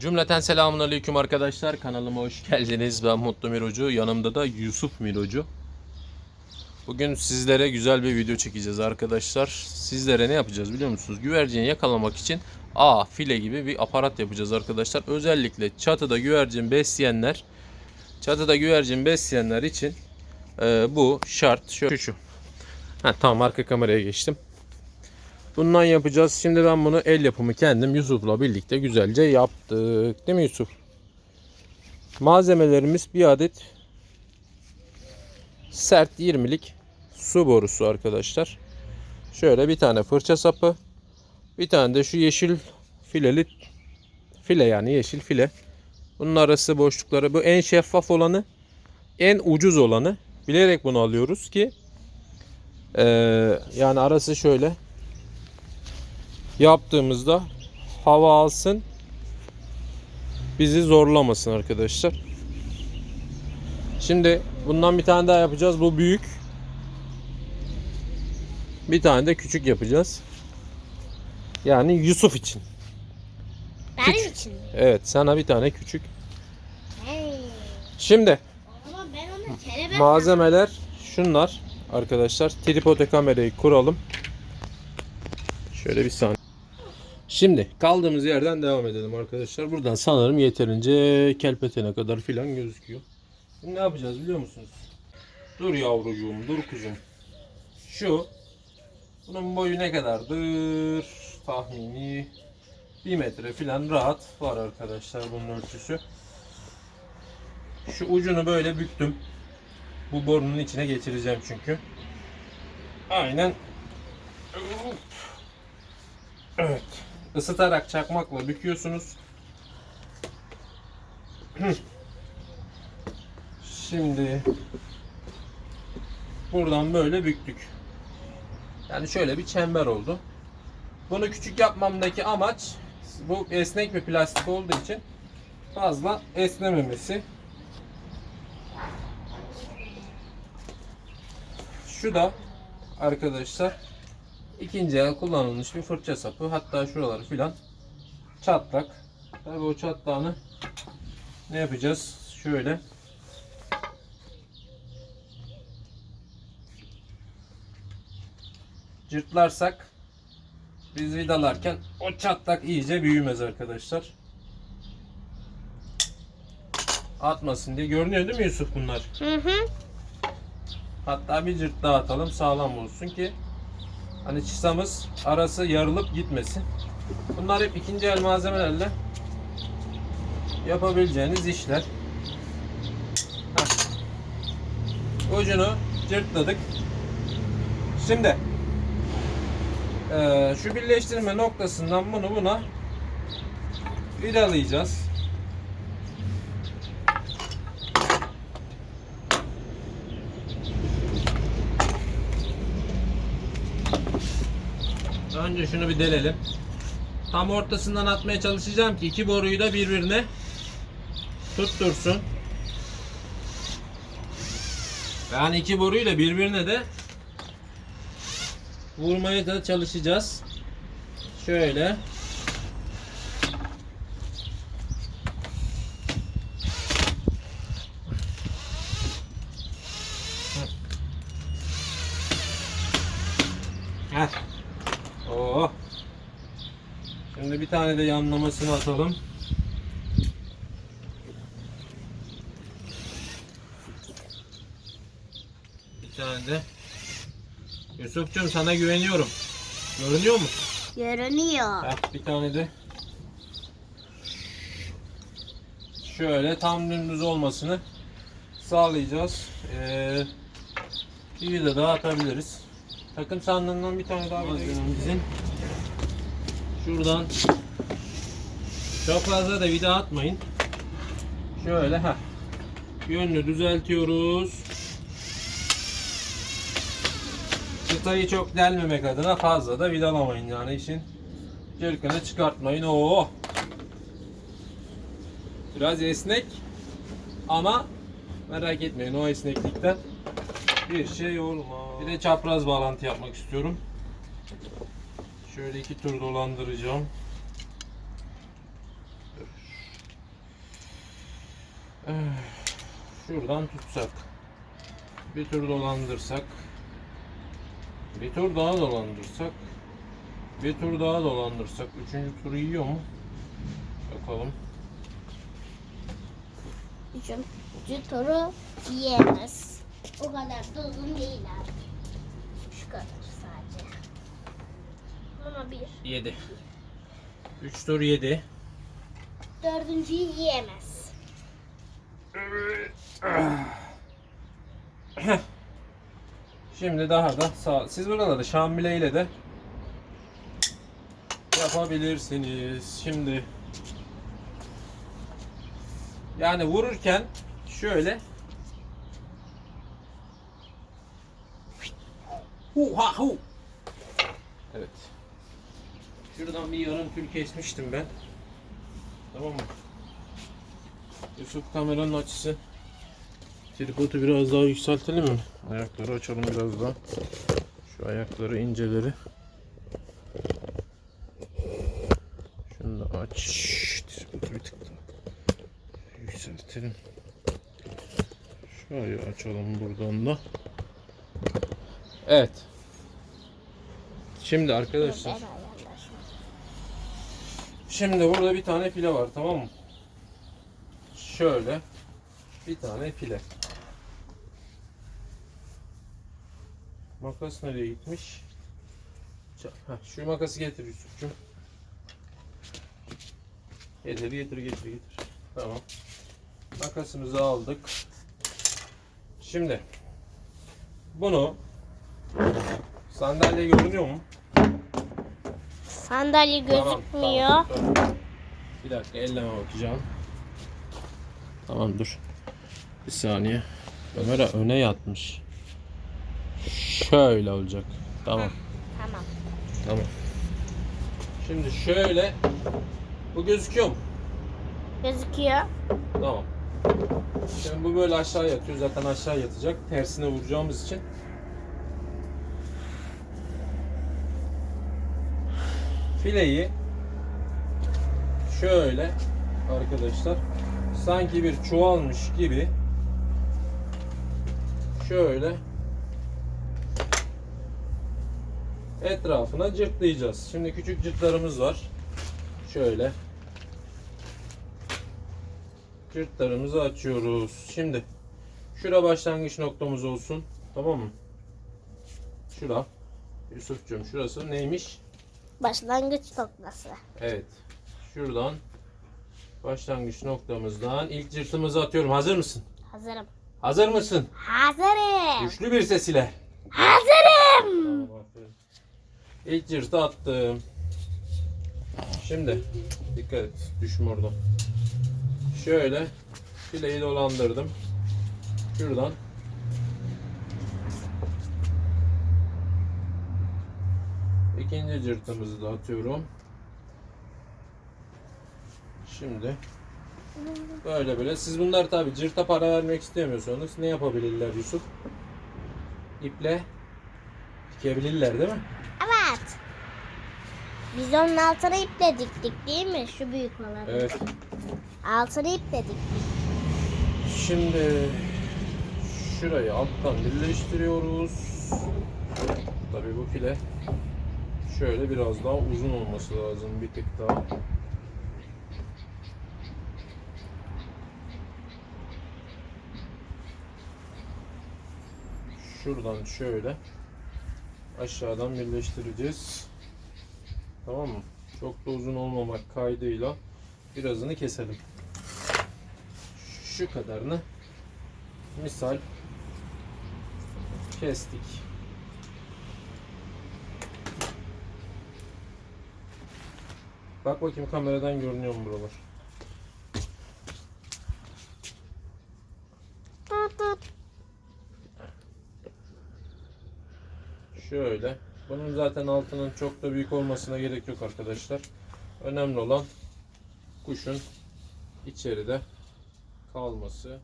Cümleten selamun aleyküm arkadaşlar. Kanalıma hoş geldiniz. Ben Mutlu Mirocu. Yanımda da Yusuf Mirocu. Bugün sizlere güzel bir video çekeceğiz arkadaşlar. Sizlere ne yapacağız biliyor musunuz? Güvercini yakalamak için A file gibi bir aparat yapacağız arkadaşlar. Özellikle çatıda güvercin besleyenler çatıda güvercin besleyenler için e, bu şart. Şu şu. Ha, tamam arka kameraya geçtim. Bundan yapacağız. Şimdi ben bunu el yapımı kendim Yusuf'la birlikte güzelce yaptık. Değil mi Yusuf? Malzemelerimiz bir adet sert 20'lik su borusu arkadaşlar. Şöyle bir tane fırça sapı. Bir tane de şu yeşil fileli file yani yeşil file. Bunun arası boşlukları bu en şeffaf olanı en ucuz olanı. Bilerek bunu alıyoruz ki eee, yani arası şöyle yaptığımızda hava alsın bizi zorlamasın arkadaşlar. Şimdi bundan bir tane daha yapacağız. Bu büyük. Bir tane de küçük yapacağız. Yani Yusuf için. Ben için. Evet sana bir tane küçük. Hey. Şimdi malzemeler şunlar arkadaşlar. Tripoda kamerayı kuralım. Şöyle bir saniye. Şimdi kaldığımız yerden devam edelim arkadaşlar. Buradan sanırım yeterince kelpetene kadar filan gözüküyor. Şimdi ne yapacağız biliyor musunuz? Dur yavrucuğum, dur kuzum. Şu bunun boyu ne kadardır? Tahmini 1 metre filan rahat var arkadaşlar bunun ölçüsü. Şu ucunu böyle büktüm. Bu borunun içine geçireceğim çünkü. Aynen. Evet. Isıtarak çakmakla büküyorsunuz. Şimdi buradan böyle büktük. Yani şöyle bir çember oldu. Bunu küçük yapmamdaki amaç bu esnek bir plastik olduğu için fazla esnememesi. Şu da arkadaşlar ikinci el kullanılmış bir fırça sapı. Hatta şuraları filan çatlak. Tabii o çatlağını ne yapacağız? Şöyle cırtlarsak biz vidalarken o çatlak iyice büyümez arkadaşlar. Atmasın diye. Görünüyor değil mi Yusuf bunlar? Hı hı. Hatta bir cırt daha atalım sağlam olsun ki hani çısamız arası yarılıp gitmesin. Bunlar hep ikinci el malzemelerle yapabileceğiniz işler. Heh. Ucunu cırtladık. Şimdi eee, şu birleştirme noktasından bunu buna vidalayacağız. Önce şunu bir delelim. Tam ortasından atmaya çalışacağım ki iki boruyu da birbirine tuttursun. Yani iki boruyu da birbirine de vurmaya da çalışacağız. Şöyle. Heh. Oo. Şimdi bir tane de yanlamasını atalım. Bir tane de. Yusuf'cum sana güveniyorum. Görünüyor mu? Görünüyor. Heh, bir tane de şöyle tam dümdüz olmasını sağlayacağız. Ee, bir vida daha atabiliriz. Takım sandığından bir tane daha bizim. Şuradan çok fazla da vida atmayın. Şöyle ha. Yönünü düzeltiyoruz. Çıtayı çok delmemek adına fazla da vidalamayın yani işin cırkını çıkartmayın. Oo. Biraz esnek ama merak etmeyin o esneklikten bir şey olmaz. Bir de çapraz bağlantı yapmak istiyorum. Şöyle iki tur dolandıracağım. Eh, şuradan tutsak. Bir tur dolandırsak. Bir tur daha dolandırsak. Bir tur daha dolandırsak. Üçüncü turu yiyor mu? Bakalım. Üçüncü turu yiyemez. O kadar da uzun değil abi. Bir. 7. 3 tur 7. Dördüncüyü yiyemez. Şimdi daha da sağ. Siz buralarda Şamile ile de yapabilirsiniz. Şimdi yani vururken şöyle hu ha hu. Evet. Şuradan bir yarım tül kesmiştim ben. Tamam mı? Yusuf kameranın açısı. Tripodu biraz daha yükseltelim mi? Ayakları açalım biraz daha. Şu ayakları inceleri. Şunu da aç. Tripodu bir tık daha yükseltelim. Ayağı açalım buradan da. Evet. Şimdi arkadaşlar. Şimdi burada bir tane file var tamam mı? Şöyle bir tane file. Makas nereye gitmiş? Heh, şu makası getir Yusuf'cum. Getir getir getir getir. Tamam. Makasımızı aldık. Şimdi bunu sandalye görünüyor mu? Sandalye Tamam, gözükmüyor. tamam, dur. Bir dakika elleme bakacağım. Tamam dur. Bir saniye. Kamera öne yatmış. Şöyle olacak. Tamam. Tamam. Tamam. Şimdi şöyle. Bu gözüküyor mu? Gözüküyor. Tamam. Şimdi bu böyle aşağı yatıyor. Zaten aşağı yatacak. Tersine vuracağımız için. Fileyi şöyle arkadaşlar sanki bir çuvalmış gibi şöyle etrafına cırtlayacağız. Şimdi küçük cırtlarımız var. Şöyle Cırtlarımızı açıyoruz. Şimdi şura başlangıç noktamız olsun. Tamam mı? Şura. Yusuf'cum şurası neymiş? Başlangıç noktası. Evet. Şuradan başlangıç noktamızdan ilk cırtımızı atıyorum. Hazır mısın? Hazırım. Hazır mısın? Hazırım. Güçlü bir ses ile. Hazırım. Tamam, aferin. İlk cırtı attım. Şimdi dikkat et. Düşme oradan. Şöyle fileyi dolandırdım. Şuradan ikinci cırtımızı da atıyorum. Şimdi böyle böyle. Siz bunlar tabi cırta para vermek istemiyorsanız ne yapabilirler Yusuf? İple dikebilirler değil mi? Evet. Biz onun altına iple diktik değil mi? Şu büyük olanı. Evet. Altına iple diktik. Şimdi şurayı alttan birleştiriyoruz. Tabii bu file şöyle biraz daha uzun olması lazım bir tık daha. Şuradan şöyle aşağıdan birleştireceğiz. Tamam mı? Çok da uzun olmamak kaydıyla birazını keselim şu kadarını misal kestik. Bak bakayım kameradan görünüyor mu buralar? Şöyle. Bunun zaten altının çok da büyük olmasına gerek yok arkadaşlar. Önemli olan kuşun içeride kalması.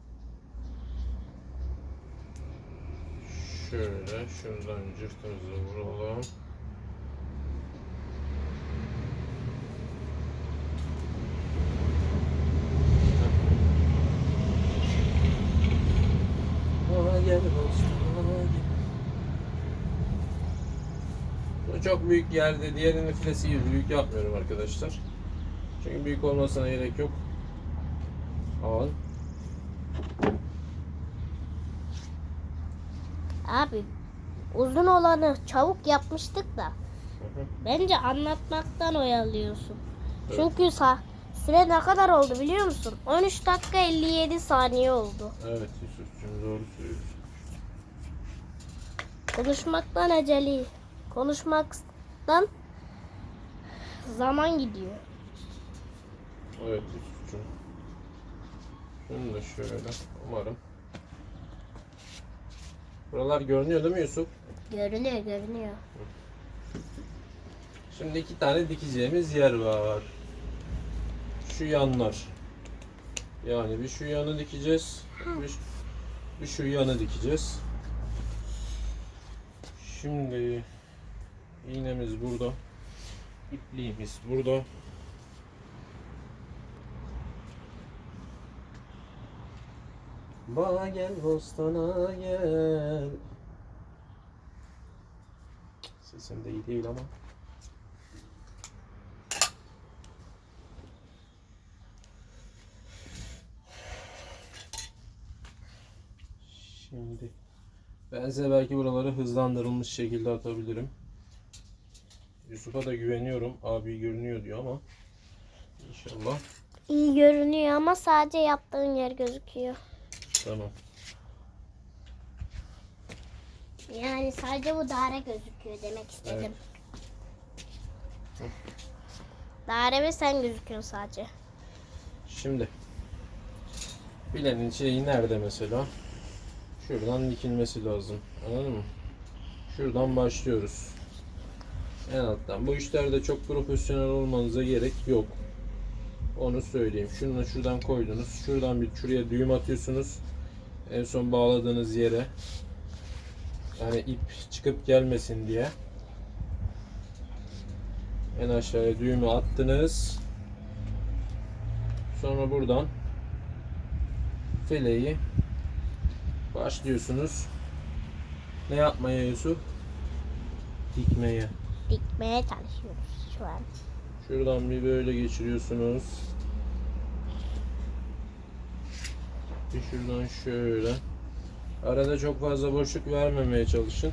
Şöyle şuradan cırtımızı vuralım. yer olsun. Bu çok büyük yerde diğerinin filesi gibi büyük yapmıyorum arkadaşlar. Çünkü büyük olmasına gerek yok. Al. Abi uzun olanı çabuk yapmıştık da. Bence anlatmaktan oyalıyorsun. Evet. Çünkü sa süre ne kadar oldu biliyor musun? 13 dakika 57 saniye oldu. Evet Yusuf'cum doğru söylüyorsun. Konuşmaktan acele. Konuşmaktan zaman gidiyor. Evet Yusuf'cum. Şunu da şöyle umarım. Buralar görünüyor değil mi Yusuf? Görünüyor görünüyor. Şimdi iki tane dikeceğimiz yer var. Şu yanlar. Yani bir şu yanı dikeceğiz. Bir, bir şu yanı dikeceğiz. Şimdi iğnemiz burada. İpliğimiz burada. Bana gel bostana gel. Sesim de iyi değil ama. Şimdi ben size belki buraları hızlandırılmış şekilde atabilirim. Yusuf'a da güveniyorum. Abi görünüyor diyor ama inşallah. İyi görünüyor ama sadece yaptığın yer gözüküyor. Tamam. Yani sadece bu daire gözüküyor demek istedim. Daire ve sen gözüküyorsun sadece. Şimdi bilenin şeyi nerede mesela? Şuradan dikilmesi lazım. Anladın mı? Şuradan başlıyoruz. En alttan. Bu işlerde çok profesyonel olmanıza gerek yok. Onu söyleyeyim. Şunu şuradan koydunuz. Şuradan bir şuraya düğüm atıyorsunuz. En son bağladığınız yere. Yani ip çıkıp gelmesin diye. En aşağıya düğümü attınız. Sonra buradan fileyi başlıyorsunuz. Ne yapmaya Yusuf? Dikmeye. Dikmeye çalışıyoruz şu an. Şuradan bir böyle geçiriyorsunuz. Bir şuradan şöyle. Arada çok fazla boşluk vermemeye çalışın.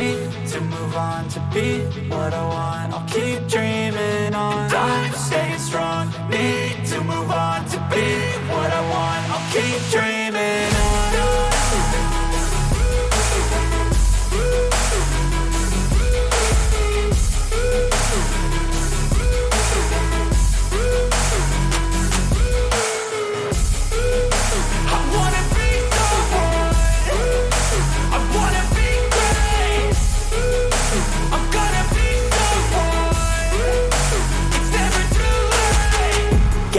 need to move on to be what I want. I'll keep dreaming on. Time staying strong, need to move on to be what I want. I'll keep dreaming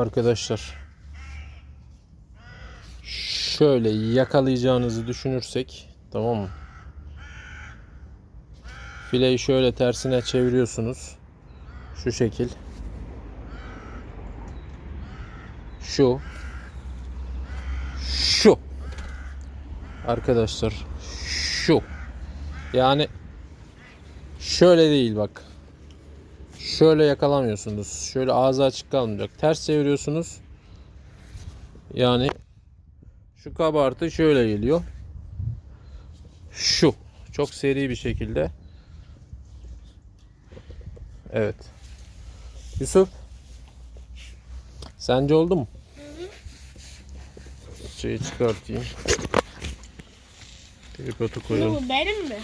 Arkadaşlar şöyle yakalayacağınızı düşünürsek tamam mı? Fileyi şöyle tersine çeviriyorsunuz. Şu şekil. Şu. Şu. Arkadaşlar şu. Yani şöyle değil bak. Şöyle yakalamıyorsunuz. Şöyle ağzı açık kalmayacak. Ters çeviriyorsunuz. Yani şu kabartı şöyle geliyor. Şu. Çok seri bir şekilde. Evet. Yusuf. Sence oldu mu? Şeyi çıkartayım. Tripodu koyalım. Bu benim mi?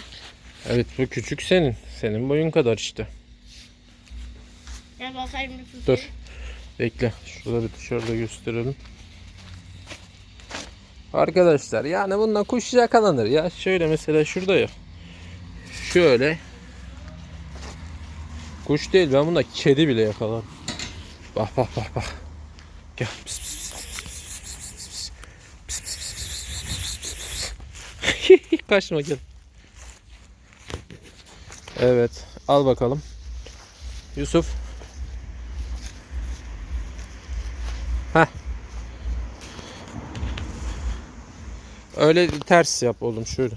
Evet bu küçük senin. Senin boyun kadar işte. Şuna bakayım lütfen. Dur. Bekle. Şurada bir dışarıda gösterelim. Arkadaşlar yani bununla kuş yakalanır ya. Şöyle mesela şurada ya. Şöyle. Kuş değil ben bunda kedi bile yakalarım. Bak bak bak bak. Gel. Pis, pis. Kaçma gel. Evet. Al bakalım. Yusuf Öyle ters yap oğlum şöyle.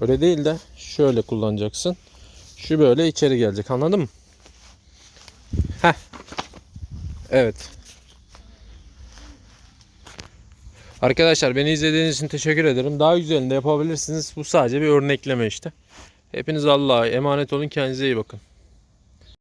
Öyle değil de şöyle kullanacaksın. Şu böyle içeri gelecek anladın mı? Heh. Evet. Arkadaşlar beni izlediğiniz için teşekkür ederim. Daha güzelini de yapabilirsiniz. Bu sadece bir örnekleme işte. Hepiniz Allah'a emanet olun. Kendinize iyi bakın.